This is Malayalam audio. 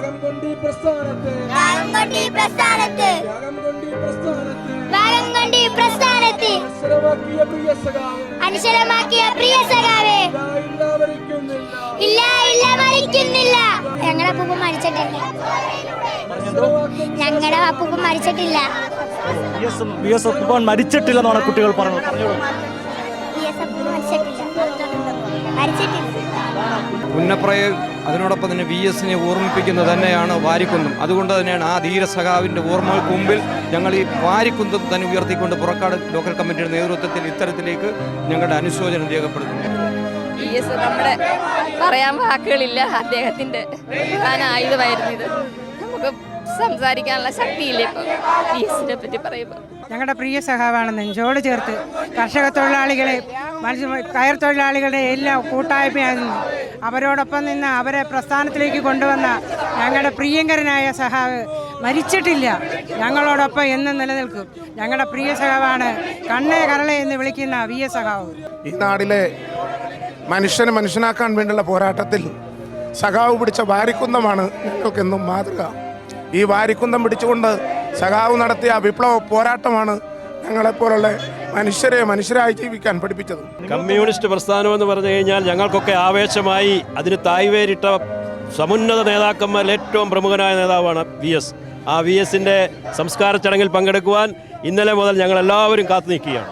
ത്യാഗം കൊണ്ട് പ്രസ്ഥാനത്തെ. കൊണ്ട് കൊണ്ട് കൊണ്ട് പ്രിയ സഖാവ്. അനശ്വരമാക്കിയ പ്രിയ സഖാവേ. ഇല്ല, ഇല്ല ഭരിക്കുന്നില്ല ഇല്ല ഇല്ല മരിക്കുന്നില്ല ഞങ്ങളുടെ അപ്പൂപ്പ മരിച്ചിട്ടില്ല. ഞങ്ങളുടെ അപ്പൂപ്പ മരിച്ചിട്ടില്ല എന്നാണ് ഒപ്പൻ മരിച്ചിട്ടില്ലെന്നാണ് കുട്ടികൾ പറഞ്ഞത്. പറഞ്ഞോളൂ. മരിച്ചിട്ടില്ല മരിച്ചിട്ടില്ല. പുന്നപ്രയ അതിനോടൊപ്പം തന്നെ വി എസിനെ ഓർമ്മിപ്പിക്കുന്നത് തന്നെയാണ് വാരിക്കുന്നും. അതുകൊണ്ട് തന്നെയാണ് ആ ധീരസഖാവിന്റെ ഓർമ്മകൾക്ക് മുമ്പിൽ ഞങ്ങൾ ഈ വാരിക്കുന്തം തന്നെ ഉയർത്തിക്കൊണ്ട് പുറക്കാട് ലോക്കൽ കമ്മിറ്റിയുടെ നേതൃത്വത്തിൽ ഇത്തരത്തിലേക്ക് ഞങ്ങളുടെ അനുശോചനം രേഖപ്പെടുത്തുന്നു. നമ്മുടെ പറയാൻ വാക്കുകളില്ല. അദ്ദേഹത്തിന്റെ പ്രധാന ആയുധമായിരുന്നു ഇത്. നമുക്ക് സംസാരിക്കാനുള്ള ശക്തിയില്ല ഇപ്പൊ? പി എസിനെ പറ്റി പറയുമ്പോൾ ഞങ്ങളുടെ പ്രിയ സഹാവാണ് നെഞ്ചോട് ചേർത്ത് കർഷക തൊഴിലാളികളെ മനുഷ്യ കയർ തൊഴിലാളികളുടെ എല്ലാ കൂട്ടായ്മയായിരുന്നു. അവരോടൊപ്പം നിന്ന് അവരെ പ്രസ്ഥാനത്തിലേക്ക് കൊണ്ടുവന്ന ഞങ്ങളുടെ പ്രിയങ്കരനായ സഹാവ് മരിച്ചിട്ടില്ല. ഞങ്ങളോടൊപ്പം എന്നും നിലനിൽക്കും. ഞങ്ങളുടെ പ്രിയ സഹാവാണ് കണ്ണേ കരളെ എന്ന് വിളിക്കുന്ന വി എസ് സഹാവ് ഈ നാടിലെ മനുഷ്യനെ മനുഷ്യനാക്കാൻ വേണ്ടിയുള്ള പോരാട്ടത്തിൽ സഖാവ് പിടിച്ച വാരിക്കുന്നമാണ് ഞങ്ങൾക്കെന്നും മാതൃക. ഈ വാരിക്കുന്തം പിടിച്ചുകൊണ്ട് സഖാവ് നടത്തിയ വിപ്ലവ പോരാട്ടമാണ് ഞങ്ങളെപ്പോലുള്ള മനുഷ്യരെ മനുഷ്യരായി ജീവിക്കാൻ പഠിപ്പിച്ചത്. കമ്മ്യൂണിസ്റ്റ് പ്രസ്ഥാനം എന്ന് പറഞ്ഞു കഴിഞ്ഞാൽ ഞങ്ങൾക്കൊക്കെ ആവേശമായി അതിന് തായ്വേരിട്ട സമുന്നത നേതാക്കന്മാരിൽ ഏറ്റവും പ്രമുഖനായ നേതാവാണ് വി എസ്. ആ വി എസിന്റെ സംസ്കാര ചടങ്ങിൽ പങ്കെടുക്കുവാൻ ഇന്നലെ മുതൽ ഞങ്ങൾ എല്ലാവരും കാത്തു നിൽക്കുകയാണ്